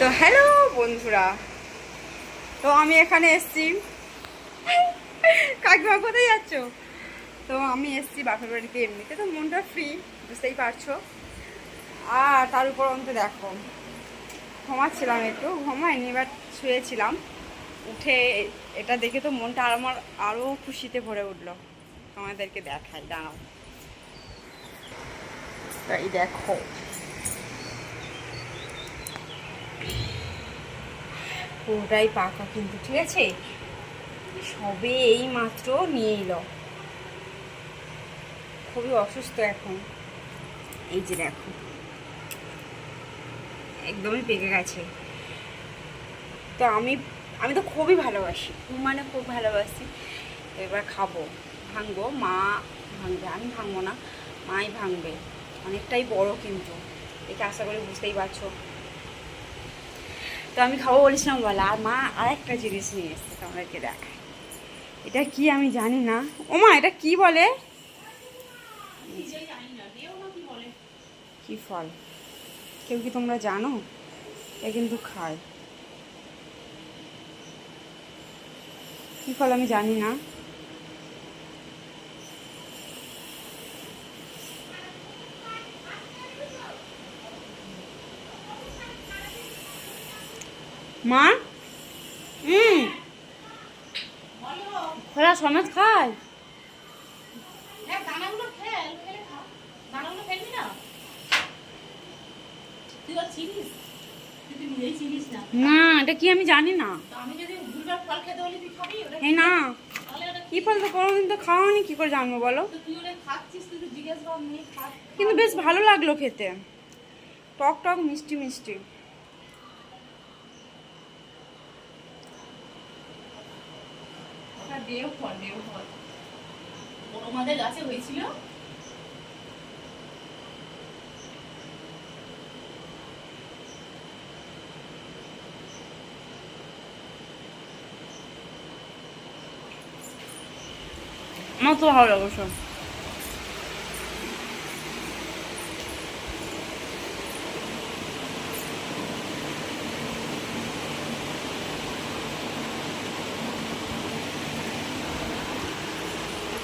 তো হ্যালো বন্ধুরা। তো আমি এখানে এসছি। কাকিমা, কোথায় যাচ্ছ? তো আমি এসছি বাপের বাড়িতে এমনিতে, তো মনটা ফ্রি বুঝতেই পারছ। আর তার উপর অন্ত দেখো, ঘুমাচ্ছিলাম একটু ঘুমায়নি এবার শুয়েছিলাম। উঠে এটা দেখে তো মনটা আর আমার আরও খুশিতে ভরে উঠল। তোমাদেরকে দেখাই, দাঁড়াও। এই দেখো পুরোটাই পাকা কিন্তু, ঠিক আছে? সবে এই মাত্র নিয়ে এলো। খুবই অসুস্থ এখন। এই যে দেখো। একদমই পেকে গেছে। তো আমি আমি তো খুবই ভালোবাসি। মানে খুব ভালোবাসি। এবার খাব। ভাঙবো। মা ভাঙবে। আমি ভাঙবো না। মাই ভাঙবে। অনেকটাই বড় কিন্তু। এটা আশা করি বুঝতেই পারছ। তো আমি খাব বলেছিলাম, বলা, আর মা আর একটা জিনিস নিয়ে এসছে তোমাদেরকে দেখায় এটা কি আমি জানি না। ও মা, এটা কি বলে? কি ফল? কেউ কি তোমরা জানো? এটা কিন্তু খায়। কি ফল আমি জানি না। মা? হুম খোলা সমেত খায়? হ্যাঁ না? এটা কি আমি জানি না। এই না। কি? ফল তো কোনোদিন তো খাওয়ানি কি করে জানব বলো? কিন্তু বেশ ভালো লাগল খেতে। টক টক মিষ্টি মিষ্টি। ওটা দেও ফল দেও ফল। ওর গাছে হয়েছিল? আমার তো ভালো লাগল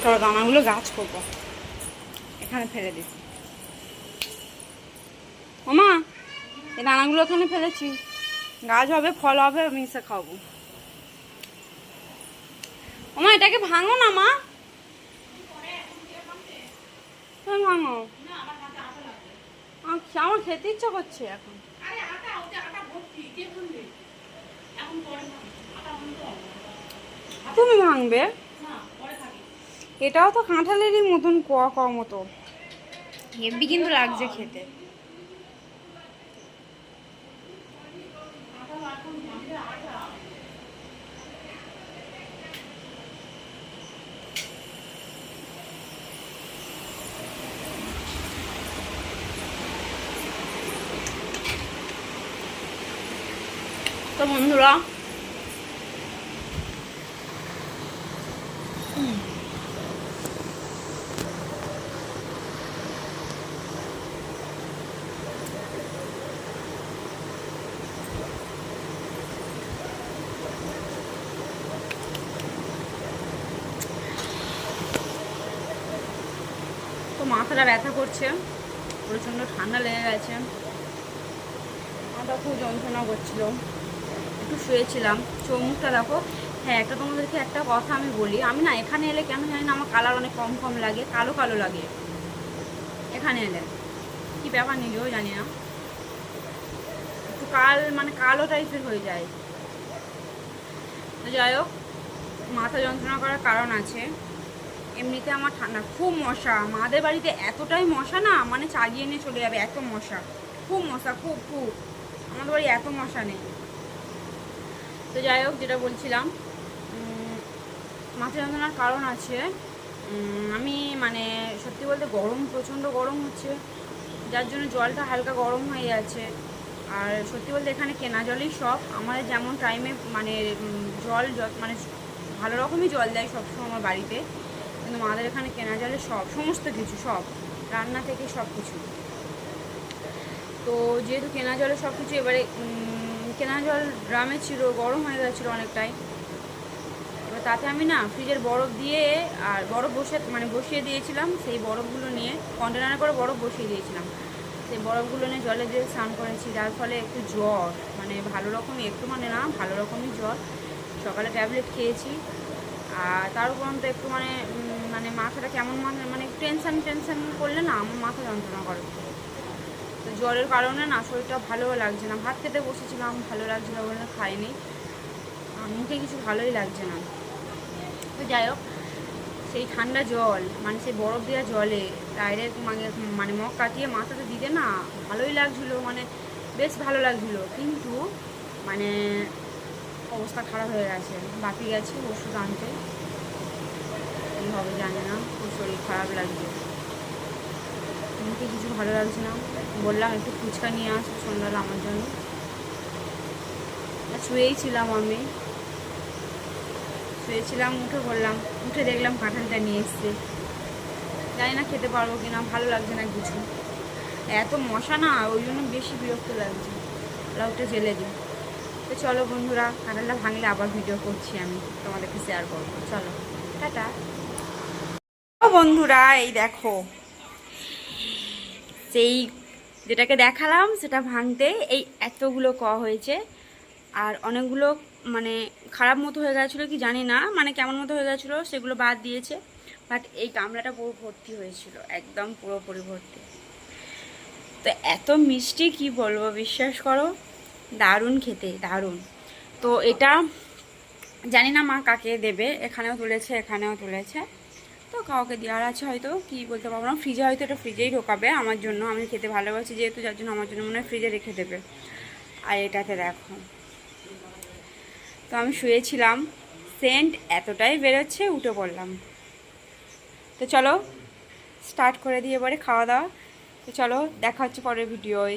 চলো দানাগুলো গাছ করব। এখানে ফেলে দিচ্ছি ওমা এই দানাগুলো ওখানে ফেলেছি। গাছ হবে ফল হবে মিশে খাব। ওমা এটাকে ভাঙো না মা। ভাঙো। আমার খেতে ইচ্ছা করছে এখন। আরে আটা এটাও তো কাঁঠালেরই মতন কোয়া কোয়া মতো। হেভি কিন্তু লাগছে খেতে। তো বন্ধুরা মাথাটা ব্যথা করছে। প্রচণ্ড ঠান্ডা লেগে গেছে। মাথা খুব যন্ত্রণা করছিল। একটু শুয়েছিলাম। চোখ মুখটা দেখো। হ্যাঁ একটা তোমাদেরকে একটা কথা আমি বলি। আমি না এখানে এলে কেন জানি না আমার কালার অনেক কম কম লাগে, কালো কালো লাগে। এখানে এলে। কি ব্যাপার নিজেও জানি না। একটু কাল মানে কালো টাইপের হয়ে যায়। যাই হোক, মাথা যন্ত্রণা করার কারণ আছে। এমনিতে আমার ঠান্ডা, খুব মশা। মাদের বাড়িতে এতটাই মশা না মানে চাগিয়ে নিয়ে চলে যাবে, এত মশা। খুব মশা, খুব খুব। আমাদের বাড়ি এত মশা নেই। তো যাই হোক, যেটা বলছিলাম মাথা যন্ত্রণার কারণ আছে। আমি মানে সত্যি বলতে গরম, প্রচণ্ড গরম হচ্ছে। যার জন্য জলটা হালকা গরম হয়ে যাচ্ছে। আর সত্যি বলতে এখানে কেনা জলই সব। আমাদের যেমন টাইমে মানে জল মানে ভালো রকমই জল দেয় সবসময় আমার বাড়িতে। কিন্তু আমাদের এখানে কেনা জলে সব, সমস্ত কিছু, সব। রান্না থেকে সব কিছু। তো যেহেতু কেনা জলে সব কিছু, এবারে কেনা জল ড্রামে ছিল, গরম হয়ে গেছিল অনেকটাই। এবার তাতে আমি না ফ্রিজের বরফ দিয়ে আর বরফ বসে মানে বসিয়ে দিয়েছিলাম, সেই বরফগুলো নিয়ে কন্টেনারে করে বরফ বসিয়ে দিয়েছিলাম। সেই বরফগুলো নিয়ে জলে দিয়ে স্নান করেছি, যার ফলে একটু জ্বর মানে ভালো রকমই, একটু মানে না, ভালো রকমই জ্বর। সকালে ট্যাবলেট খেয়েছি। আর তার উপরন্ত একটু মানে মানে মাথাটা কেমন মানে মানে টেনশন টেনশন করলে না আমার মাথা যন্ত্রণা করে। তো জ্বরের কারণে না শরীরটা ভালোও লাগছে না। ভাত খেতে বসেছিলাম, ভালো লাগছে না বলে খাইনি। মুখে কিছু ভালোই লাগছে না। তো যাই হোক, সেই ঠান্ডা জল মানে সেই বরফ দেওয়া জলে ডাইরেক্ট মানে মানে মগ কাটিয়ে মাথাতে দিতে না ভালোই লাগছিল মানে বেশ ভালো লাগছিল। কিন্তু মানে অবস্থা খারাপ হয়ে গেছে। বাকি গেছে ওষুধ আনতে। হবে, জানি না। খুব শরীর খারাপ লাগছে। মুখে কিছু ভালো লাগছে না? বললাম, একটু ফুচকা নিয়ে আসো সন্ধ্যাবেলা আমার জন্য। শুয়েই ছিলাম আমি। শুয়েছিলাম, উঠে বললাম, উঠে দেখলাম কাঁঠালটা নিয়ে এসছে। জানি না খেতে পারব কিনা, ভালো লাগছে না কিছু। এত মশা না, ওই জন্য বেশি বিরক্ত লাগছে। লাউটা জেলে দিই তো চলো বন্ধুরা, কাঁঠালটা ভাঙলে আবার ভিডিও করছি আমি। তোমাদেরকে শেয়ার করব। চলো, টাটা। বন্ধুরা, এই দেখো। সেই যেটাকে দেখালাম, সেটা ভাঙতে এই এতগুলো ক হয়েছে। আর অনেকগুলো মানে খারাপ মতো হয়ে গেছিল কি জানি না মানে কেমন মতো হয়ে গেছিল সেগুলো বাদ দিয়েছে। বাট এই গামলাটা পুরো ভর্তি হয়েছিল, একদম পুরোপুরি ভর্তি তো এত মিষ্টি কি বলব, বিশ্বাস করো? দারুণ খেতে, দারুণ। তো এটা জানি না মা কাকে দেবে, এখানেও তুলেছে এখানেও তুলেছে। তো কাউকে দেওয়ার আছে হয়তো, কি বলতে পারব না ফ্রিজে হয়তো এটা ফ্রিজেই ঢোকাবে আমার জন্য, আমি খেতে ভালোবাসি যেহেতু, যার জন্য আমার জন্য মনে হয় ফ্রিজে রেখে দেবে। আর এটাতে দেখো। তো আমি শুয়েছিলাম সেন্ট এতটাই বেরোচ্ছে, উঠে পড়লাম। তো চলো স্টার্ট করে দিয়ে এবারে খাওয়া দাওয়া। তো চলো, দেখা হচ্ছে পরের ভিডিওয়